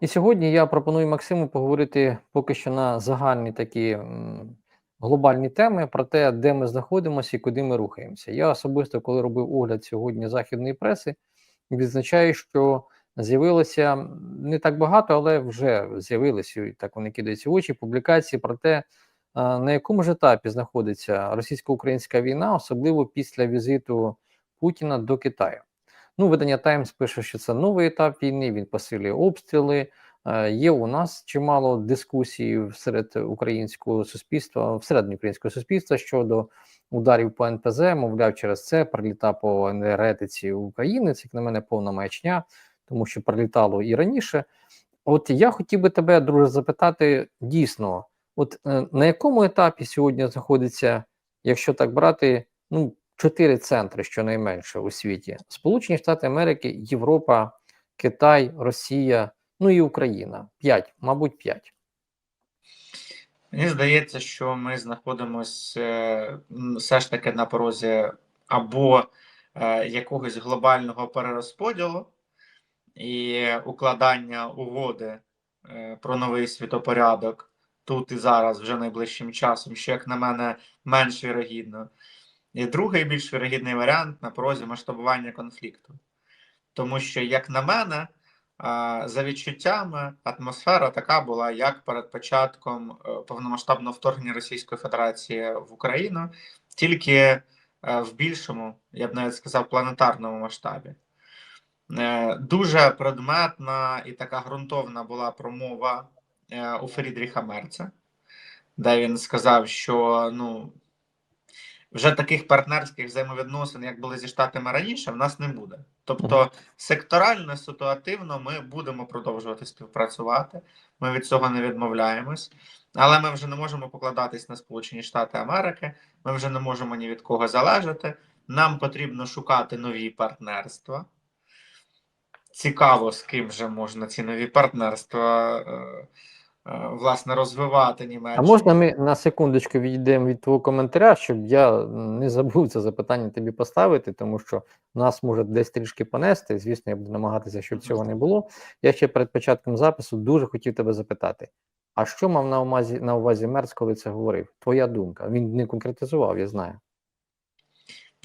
І сьогодні я пропоную Максиму поговорити поки що на загальні такі глобальні теми про те, де ми знаходимося і куди ми рухаємося. Я особисто, коли робив огляд сьогодні західної преси, відзначаю, що з'явилося не так багато, але вже з'явилися так вони кидаються в очі публікації про те, на якому ж етапі знаходиться російсько-українська війна, особливо після візиту Путіна до Китаю. Ну, видання Таймс пише, що це новий етап війни. Він посилює обстріли. Е, Є у нас чимало дискусій серед українського суспільства, всередині українського суспільства щодо ударів по НПЗ. Мовляв, через це приліта по енергетиці України. Це як на мене повна маячня, тому що прилітало і раніше. От я хотів би тебе, друже, запитати дійсно, от е, на якому етапі сьогодні знаходиться, якщо так брати, ну чотири центри, щонайменше у світі: Сполучені Штати Америки, Європа, Китай, Росія, ну і Україна. П'ять, мабуть, п'ять. Мені здається, що ми знаходимося е, все ж таки на порозі або е, якогось глобального перерозподілу і укладання угоди е, про новий світопорядок тут і зараз, вже найближчим часом, що, як на мене, менш вірогідно. І другий більш вірогідний варіант на порозі масштабування конфлікту. Тому що, як на мене, за відчуттями, атмосфера така була, як перед початком е, повномасштабного вторгнення Російської Федерації в Україну, тільки е, в більшому, я б навіть сказав, планетарному масштабі. Е, Дуже предметна і така ґрунтовна була промова у Фрідріха Мерца, де він сказав, що ну. Вже таких партнерських взаємовідносин, як були зі штатами раніше, в нас не буде. Тобто, секторально, ситуативно ми будемо продовжувати співпрацювати. Ми від цього не відмовляємось, але ми вже не можемо покладатись на Сполучені Штати Америки. Ми вже не можемо ні від кого залежати. Нам потрібно шукати нові партнерства. Цікаво, з ким же можна ці нові партнерства. Е, Власне, розвивати А можна ми на секундочку відійдемо від твого коментаря, щоб я не забув це запитання тобі поставити, тому що нас може десь трішки понести. Звісно, я буду намагатися, щоб цього не було. Я ще перед початком запису дуже хотів тебе запитати: а що мав на увазі на увазі Мерц, коли це говорив? Твоя думка? Він не конкретизував, я знаю.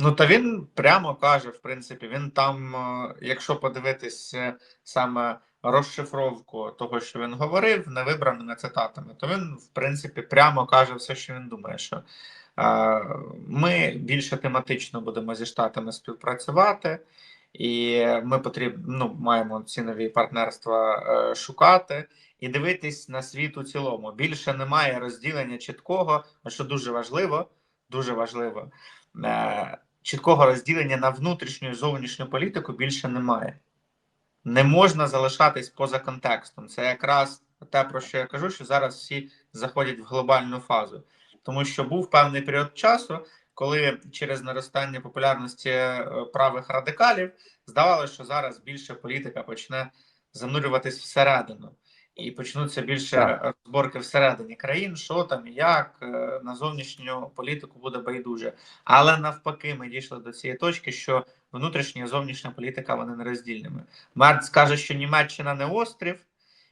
Ну, та він прямо каже, в принципі, він там, е, якщо подивитись е, саме розшифровку того, що він говорив, не вибраними цитатами, то він, в принципі, прямо каже все, що він думає, що е, ми більше тематично будемо зі штатами співпрацювати, і ми потрібно ну, маємо ці нові партнерства е, шукати і дивитись на світ у цілому. Більше немає розділення чіткого, що дуже важливо, дуже важливо. Е, чіткого розділення на внутрішню і зовнішню політику більше немає. Не можна залишатись поза контекстом. Це якраз те, про що я кажу, що зараз всі заходять в глобальну фазу. Тому що був певний період часу, коли через наростання популярності е, правих радикалів здавалося, що зараз більше політика почне занурюватись всередину. І почнуться більше Так. розборки всередині країн, що там і як е, на зовнішню політику буде байдуже. Але навпаки, ми дійшли до цієї точки, що внутрішня і зовнішня політика вони нероздільними. Мерц каже, що Німеччина не острів,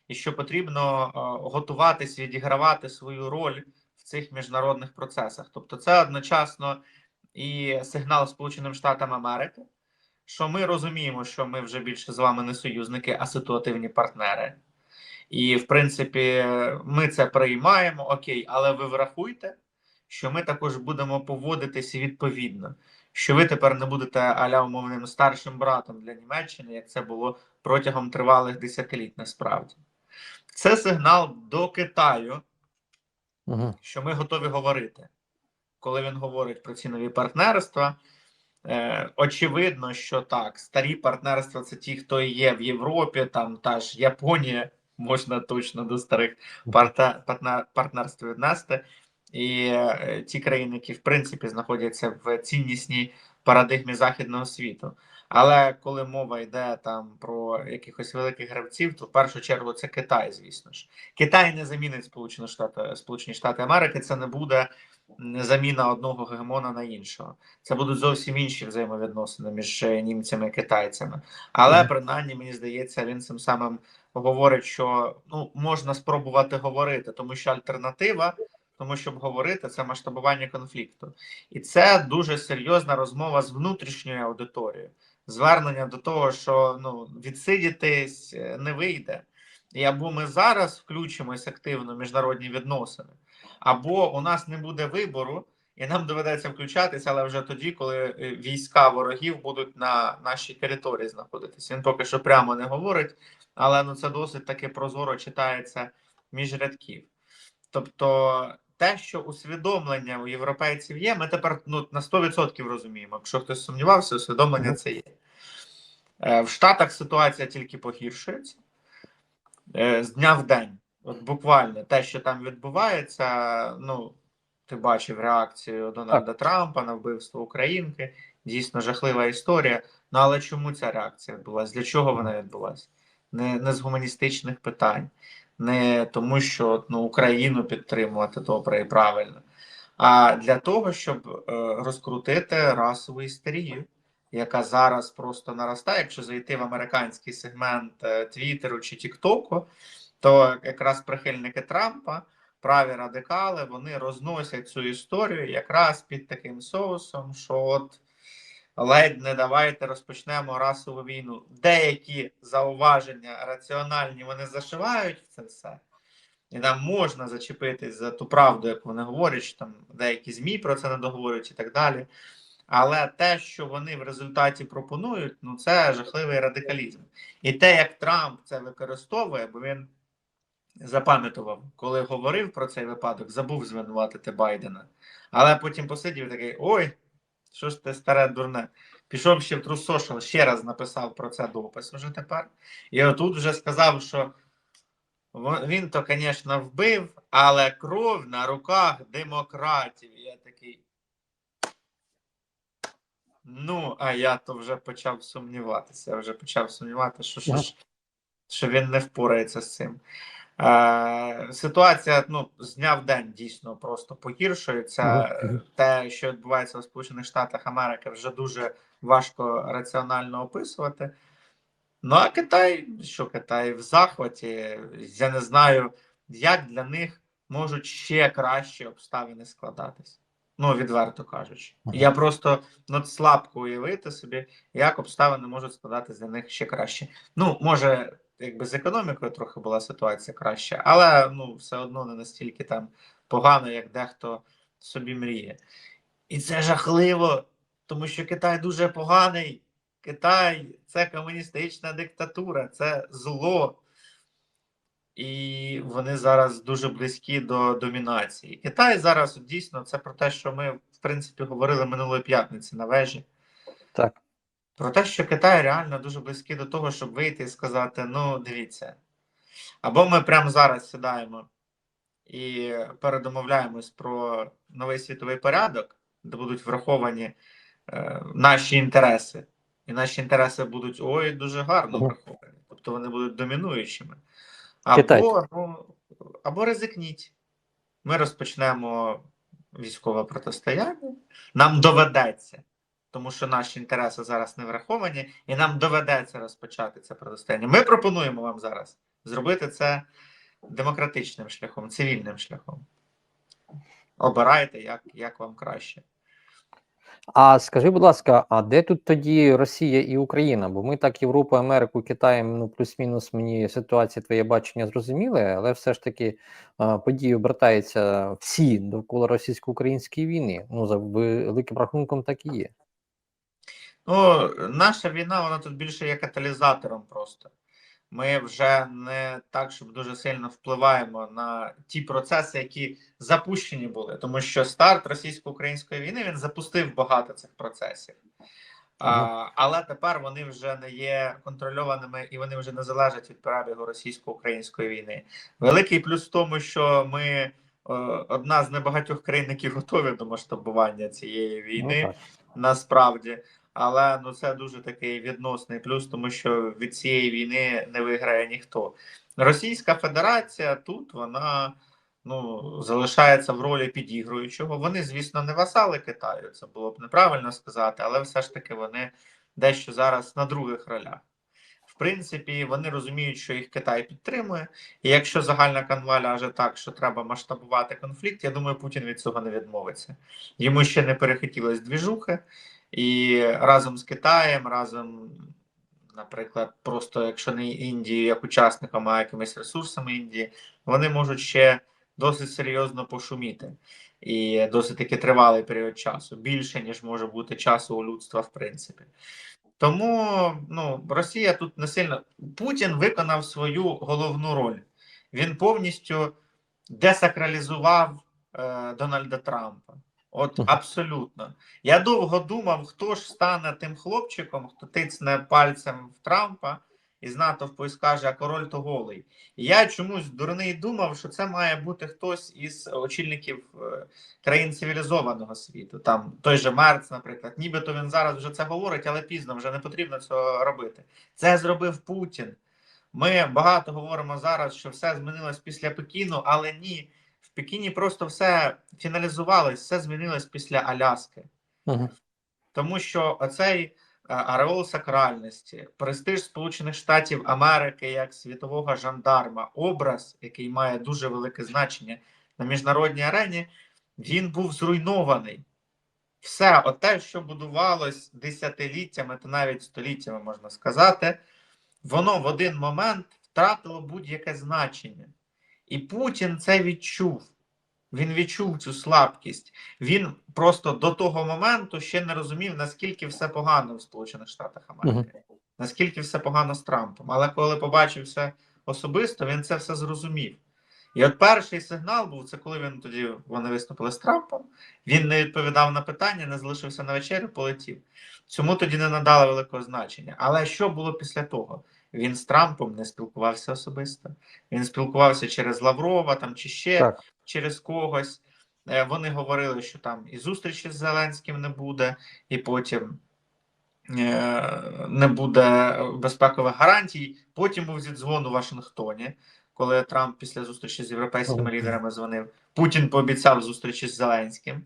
і що потрібно е, готуватись відігравати свою роль в цих міжнародних процесах. Тобто, це одночасно і сигнал Сполученим Штатам Америки, що ми розуміємо, що ми вже більше з вами не союзники, а ситуативні партнери. І, в принципі, ми це приймаємо, окей, але ви врахуйте, що ми також будемо поводитися відповідно, що ви тепер не будете аля умовним старшим братом для Німеччини, як це було протягом тривалих десятиліть насправді. Це сигнал до Китаю, Угу. що ми готові говорити. Коли він говорить про ці нові партнерства, е, очевидно, що так, старі партнерства це ті, хто є в Європі, там та ж Японія, можна точно до старих партнерств віднести. І е, ті країни, які в принципі знаходяться в ціннісній парадигмі західного світу. Але коли мова йде там про якихось великих гравців, то в першу чергу це Китай, звісно ж. Китай не замінить Сполучені Штати, Сполучені Штати Америки. Це не буде заміна одного гегемона на іншого. Це будуть зовсім інші взаємовідносини між німцями і китайцями. Але принаймні мені здається, він цим самим говорить, що ну можна спробувати говорити, тому що альтернатива, тому щоб говорити, це масштабування конфлікту, і це дуже серйозна розмова з внутрішньою аудиторією. Звернення до того, що ну відсидітись е, не вийде, і або ми зараз включимось активно в міжнародні відносини, або у нас не буде вибору. І нам доведеться включатися, але вже тоді, коли е, війська ворогів будуть на нашій території знаходитися. Він поки що прямо не говорить, але ну це досить таки прозоро читається між рядків. Тобто, те, що усвідомлення у європейців є, ми тепер ну, на 100% розуміємо. Якщо хтось сумнівався, усвідомлення це є. Е, В Штатах ситуація тільки погіршується Е, з дня в день. От буквально те, що там відбувається, ну. Ти бачив реакцію Дональда Трампа на вбивство Українки. Дійсно жахлива історія. Ну але чому ця реакція відбулася? Для чого вона відбулася? Не, не з гуманістичних питань, не тому, що ну, Україну підтримувати добре і правильно, а для того, щоб е, розкрутити расову істерію, яка зараз просто наростає. Якщо зайти в американський сегмент е, Твіттеру чи Тіктоку, то якраз прихильники Трампа праві радикали вони розносять цю історію якраз під таким соусом, що от ледь не давайте розпочнемо расову війну. Деякі зауваження раціональні вони зашивають це все. І нам можна зачепитись за ту правду, як вони говорять, що там деякі ЗМІ про це не договорюють і так далі. Але те, що вони в результаті пропонують, ну це жахливий радикалізм. І те, як Трамп це використовує, бо він запам'ятував, коли говорив про цей випадок, забув звинуватити Байдена. Але потім посидів такий: ой, що ж ти старе дурне? Пішов ще в Social, ще раз написав про це допис уже тепер. І отут вже сказав, що він то, звісно, вбив, але кров на руках демократів. Я такий. Ну, а я то вже почав сумніватися. Я вже почав сумніватися, що, що, що він не впорається з цим. Е, ситуація ну, з дня в день дійсно просто погіршується. Те, що відбувається у Сполучених Штатах Америки, вже дуже важко раціонально описувати. Ну, а Китай, що Китай в захваті, я не знаю, як для них можуть ще кращі обставини складатись. Ну, відверто кажучи. Я просто ну, слабко уявити собі, як обставини можуть складатись для них ще краще. Ну, може, якби з економікою трохи була ситуація краща, але ну, все одно не настільки там погано, як дехто собі мріє. І це жахливо, тому що Китай дуже поганий. Китай це комуністична диктатура, це зло. І вони зараз дуже близькі до домінації. Китай зараз дійсно це про те, що ми, в принципі, говорили минулої п'ятниці на вежі. Так. Про те, що Китай реально дуже близький до того, щоб вийти і сказати: ну, дивіться, або ми прямо зараз сідаємо і передомовляємось про новий світовий порядок, де будуть враховані е, наші інтереси. І наші інтереси будуть ой, дуже гарно враховані. Тобто вони будуть домінуючими. Або, ну, або ризикніть. Ми розпочнемо військове протистояння. Нам доведеться, тому що наші інтереси зараз не враховані, і нам доведеться розпочати це протистояння. Ми пропонуємо вам зараз зробити це демократичним шляхом, цивільним шляхом. Обирайте, як, як вам краще. А скажи, будь ласка, а де тут тоді Росія і Україна? Бо ми так Європу, Америку, Китаєм, ну плюс-мінус мені ситуація, твоє бачення зрозуміле, але все ж таки події обертаються всі довкола російсько-української війни. Ну за великим рахунком так і є. Ну, наша війна, вона тут більше є каталізатором просто. Ми вже не так, щоб дуже сильно впливаємо на ті процеси, які запущені були, тому що старт російсько-української війни він запустив багато цих процесів. А, але тепер вони вже не є контрольованими і вони вже не залежать від перебігу російсько-української війни. Великий плюс в тому, що ми е, одна з небагатьох країн, які готові до масштабування цієї війни Ну, насправді. Але ну це дуже такий відносний плюс, тому що від цієї війни не виграє ніхто. Російська Федерація тут вона ну залишається в ролі підігруючого. Вони, звісно, не васали Китаю. Це було б неправильно сказати, але все ж таки вони дещо зараз на других ролях. В принципі, вони розуміють, що їх Китай підтримує. І якщо загальна канва ляже так, що треба масштабувати конфлікт, я думаю, Путін від цього не відмовиться. Йому ще не перехотілось двіжухи, і разом з Китаєм, разом, наприклад, просто якщо не Індією як учасником, а якимись ресурсами Індії, вони можуть ще досить серйозно пошуміти. І досить таки тривалий період часу, більше ніж може бути часу у людства, в принципі. Тому ну, Росія тут не сильно. Путін виконав свою головну роль. Він повністю десакралізував е, Дональда Трампа. От абсолютно. Я довго думав, хто ж стане тим хлопчиком, хто тицне пальцем в Трампа і з натовпу і скаже, а король то голий. Я чомусь дурний думав, що це має бути хтось із очільників е, країн цивілізованого світу. Там той же Мерц, наприклад, нібито він зараз вже це говорить, але пізно вже не потрібно цього робити. Це зробив Путін. Ми багато говоримо зараз, що все змінилось після Пекіну, але ні. Пекіні просто все фіналізувалось, все змінилось після Аляски. Угу. Тому що оцей е, ареол сакральності, престиж Сполучених Штатів Америки як світового жандарма, образ, який має дуже велике значення на міжнародній арені, він був зруйнований. Все, оте, що будувалось десятиліттями та навіть століттями, можна сказати, воно в один момент втратило будь-яке значення. І Путін це відчув. Він відчув цю слабкість. Він просто до того моменту ще не розумів, наскільки все погано в Сполучених Штатах Америки, наскільки все погано з Трампом. Але коли побачив все особисто, він це все зрозумів. І от перший сигнал був це, коли він тоді вони виступили з Трампом. Він не відповідав на питання, не залишився на вечерю, полетів. Цьому тоді не надали великого значення. Але що було після того? Він з Трампом не спілкувався особисто. Він спілкувався через Лаврова там чи ще Так. через когось. Е, Вони говорили, що там і зустрічі з Зеленським не буде, і потім е, не буде безпекових гарантій. Потім був зідзвон у Вашингтоні, коли Трамп після зустрічі з європейськими лідерами дзвонив. Путін пообіцяв зустрічі з Зеленським.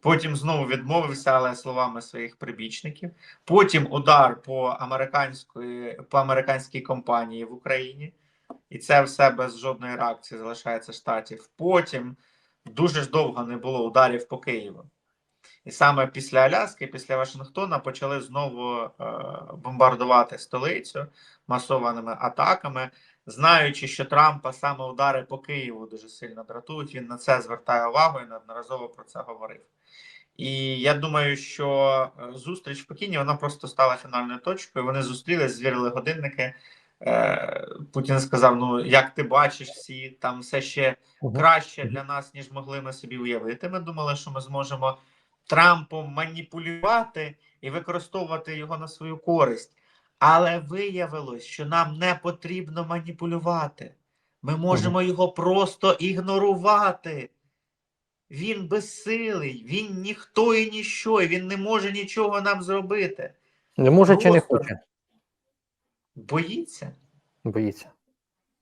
Потім знову відмовився, але словами своїх прибічників. Потім удар по американської по американській компанії в Україні, і це все без жодної реакції залишається штатів. Потім дуже ж довго не було ударів по Києву. І саме після Аляски, після Вашингтона почали знову е, бомбардувати столицю масованими атаками, знаючи, що Трампа саме удари по Києву дуже сильно дратують. Він на це звертає увагу і неодноразово про це говорив. І я думаю, що е, зустріч в Пекіні вона просто стала фінальною точкою. Вони зустрілись, звірили годинники. Е, Путін сказав: Ну, як ти бачиш, всі там все ще краще для нас, ніж могли ми собі уявити. Ми думали, що ми зможемо Трампом маніпулювати і використовувати його на свою користь. Але виявилось, що нам не потрібно маніпулювати. Ми можемо його просто ігнорувати. Він безсилий, він ніхто і ніщо, і він не може нічого нам зробити. Не може чи не хоче? Боїться. Боїться.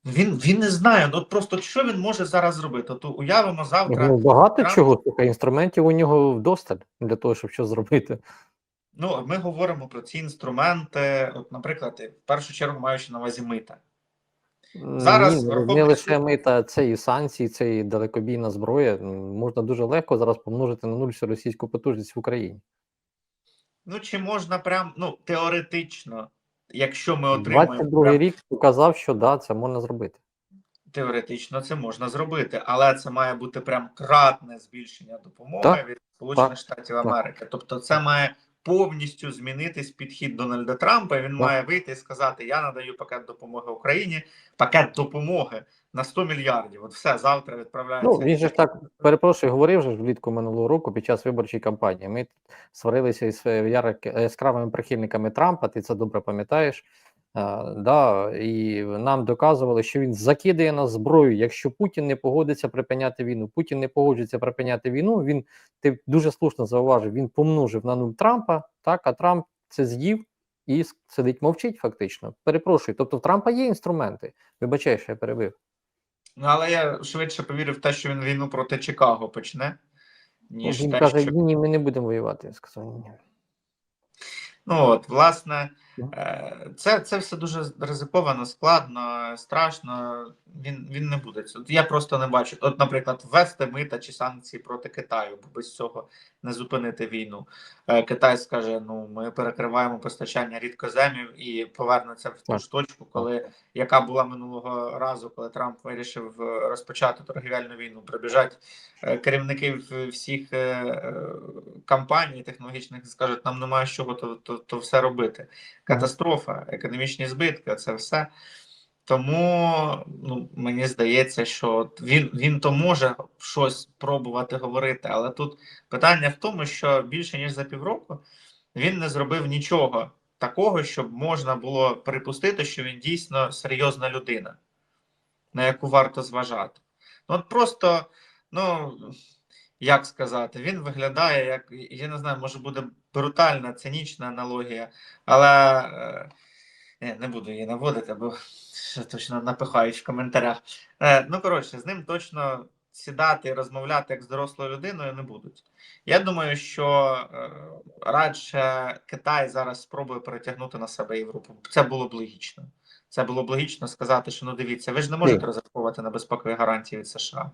Він, він не знає. Ну, от просто що він може зараз зробити? То уявимо завтра. Ну, багато Трамп- чого, слухай, інструментів у нього вдосталь для того, щоб щось зробити. Ну, ми говоримо про ці інструменти, от, наприклад, в першу чергу маючи на увазі мита. Зараз Ні, не лише мита, це і санкції, це і далекобійна зброя. Можна дуже легко зараз помножити на нуль всю російську потужність в Україні. Ну, чи можна прям, ну, теоретично, якщо ми отримаємо 22 прям, рік показав, що да, це можна зробити. теоретично це можна зробити, але це має бути прям кратне збільшення допомоги Так, від Сполучених Штатів Америки. Тобто, це має повністю змінитись підхід Дональда Трампа. Він має вийти і сказати: Я надаю пакет допомоги Україні, пакет допомоги на 100 мільярдів. От все завтра відправляється. Ну, він же ж так, перепрошую, говорив же влітку минулого року під час виборчої кампанії. Ми сварилися із е, яскравими прихильниками Трампа, ти це добре пам'ятаєш. А, да, і нам доказували, що він закидає нас зброю. Якщо Путін не погодиться припиняти війну, Путін не погодиться припиняти війну. Він ти дуже слушно зауважив, він помножив на нуль Трампа, так, а Трамп це з'їв і сидить мовчить фактично. Перепрошую. Тобто в Трампа є інструменти. Вибачай, що я перебив. Ну, але я швидше повірив в те, що він війну проти Чикаго почне, ніж він те, каже: що ні, ні, ми не будемо воювати. Я сказав, ні. Ну от, власне, Е, Це, це все дуже ризиковано, складно, страшно. Він, він не буде. Я просто не бачу. От, наприклад, ввести мита чи санкції проти Китаю, бо без цього не зупинити війну. Е, Китай скаже: ну ми перекриваємо постачання рідкоземів і повернеться в ту ж точку, коли яка була минулого разу, коли Трамп вирішив е, розпочати торгівельну війну. Прибіжать е, керівники всіх е, е, компаній технологічних і скажуть, нам немає з чого то, то, то все робити. Катастрофа, економічні збитки, це все. Тому ну, мені здається, що він, він то може щось пробувати говорити, але тут питання в тому, що більше ніж за півроку він не зробив нічого такого, щоб можна було припустити, що він дійсно серйозна людина, на яку варто зважати. Ну, от просто, ну як сказати, він виглядає як, я не знаю, може буде брутальна, цинічна аналогія, але. е, не буду її наводити, бо ще точно напихають в коментарях. Е, ну, коротше, з ним точно сідати і розмовляти як з дорослою людиною не будуть. Я думаю, що е, радше Китай зараз спробує перетягнути на себе Європу. Це було б логічно. Це було б логічно сказати, що ну дивіться, ви ж не можете розраховувати на безпекові гарантії від США.